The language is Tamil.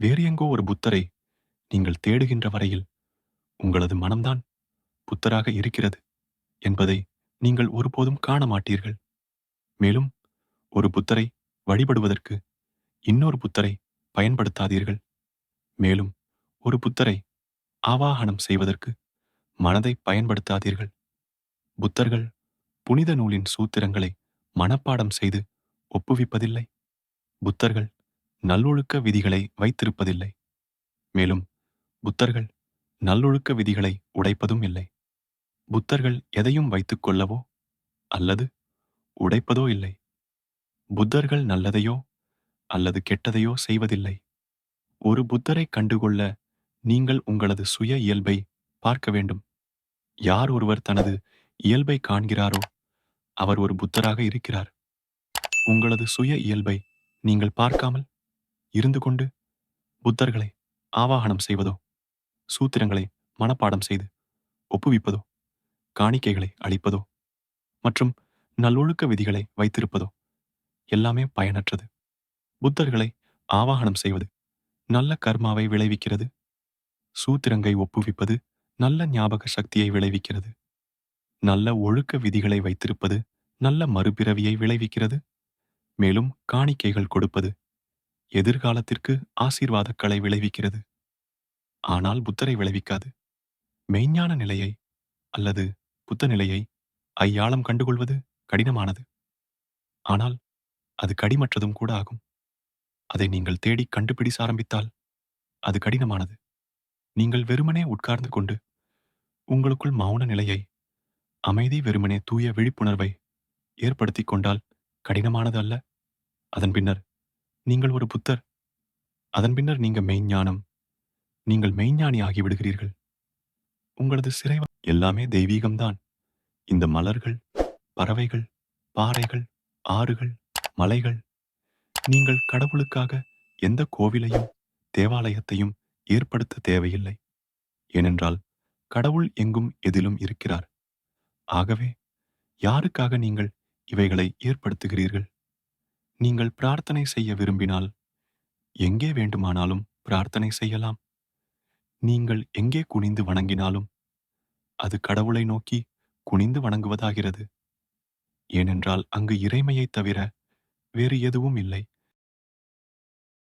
வேறு எங்கோ ஒரு புத்தரை நீங்கள் தேடுகின்ற வரையில் உங்களது மனம்தான் புத்தராக இருக்கிறது என்பதை நீங்கள் ஒருபோதும் காண மாட்டீர்கள் மேலும் ஒரு புத்தரை வழிபடுவதற்கு இன்னொரு புத்தரை பயன்படுத்தாதீர்கள். மேலும் ஒரு புத்தரை ஆவாகனம் செய்வதற்கு மனதை பயன்படுத்தாதீர்கள். புத்தர்கள் புனித நூலின் சூத்திரங்களை மனப்பாடம் செய்து ஒப்புவிப்பதில்லை. புத்தர்கள் நல்லொழுக்க விதிகளை வைத்திருப்பதில்லை. மேலும் புத்தர்கள் நல்லொழுக்க விதிகளை உடைப்பதும் இல்லை. புத்தர்கள் எதையும் வைத்துக் கொள்ளவோ அல்லது உடைப்பதோ இல்லை. புத்தர்கள் நல்லதையோ அல்லது கெட்டதையோ செய்வதில்லை. ஒரு புத்தரை கண்டுகொள்ள நீங்கள் உங்களது சுய இயல்பை பார்க்க வேண்டும். யார் ஒருவர் தனது இயல்பை காண்கிறாரோ அவர் ஒரு புத்தராக இருக்கிறார். உங்களது சுய இயல்பை நீங்கள் பார்க்காமல் இருந்து கொண்டு புத்தர்களை ஆவாகனம் செய்வதோ சூத்திரங்களை மனப்பாடம் செய்து ஒப்புவிப்பதோ காணிக்கைகளை அளிப்பதோ மற்றும் நல்லொழுக்க விதிகளை வைத்திருப்பதோ எல்லாமே பயனற்றது. புத்தர்களை ஆவாகனம் செய்வது நல்ல கர்மாவை விளைவிக்கிறது. சூத்திரங்கை ஒப்புவிப்பது நல்ல ஞாபக சக்தியை விளைவிக்கிறது. நல்ல ஒழுக்க விதிகளை வைத்திருப்பது நல்ல மறுபிறவியை விளைவிக்கிறது. மேலும் காணிக்கைகள் கொடுப்பது எதிர்காலத்திற்கு ஆசீர்வாதக்களை விளைவிக்கிறது. ஆனால் புத்தரை விளைவிக்காது. மெய்ஞான நிலையை அல்லது புத்த நிலையை ஐயாளம் கண்டுகொள்வது கடினமானது. ஆனால் அது கடிமற்றதும் கூட ஆகும். அதை நீங்கள் தேடி கண்டுபிடிச ஆரம்பித்தால் அது கடினமானது. நீங்கள் வெறுமனே உட்கார்ந்து கொண்டு உங்களுக்குள் மௌன நிலையை அமைதி வெறுமனே தூய விழிப்புணர்வை ஏற்படுத்திக் கொண்டால் கடினமானது அல்ல. அதன் பின்னர் நீங்கள் ஒரு புத்தர். அதன் பின்னர் நீங்கள் மெய்ஞானம் நீங்கள் மெய்ஞானி ஆகிவிடுகிறீர்கள் உங்களது சிறை எல்லாமே தெய்வீகம்தான் இந்த மலர்கள் பறவைகள் பாறைகள் ஆறுகள் மலைகள். நீங்கள் கடவுளுக்காக எந்த கோவிலையும் தேவாலயத்தையும் ஏற்படுத்த தேவையில்லை. ஏனென்றால் கடவுள் எங்கும் எதிலும் இருக்கிறார். ஆகவே யாருக்காக நீங்கள் இவைகளை ஏற்படுத்துகிறீர்கள்? நீங்கள் பிரார்த்தனை செய்ய விரும்பினால் எங்கே வேண்டுமானாலும் பிரார்த்தனை செய்யலாம். நீங்கள் எங்கே குனிந்து வணங்கினாலும் அது கடவுளை நோக்கி குனிந்து வணங்குவதாகிறது. ஏனென்றால் அங்கு இறைமையைத் தவிர வேறு எதுவும் இல்லை.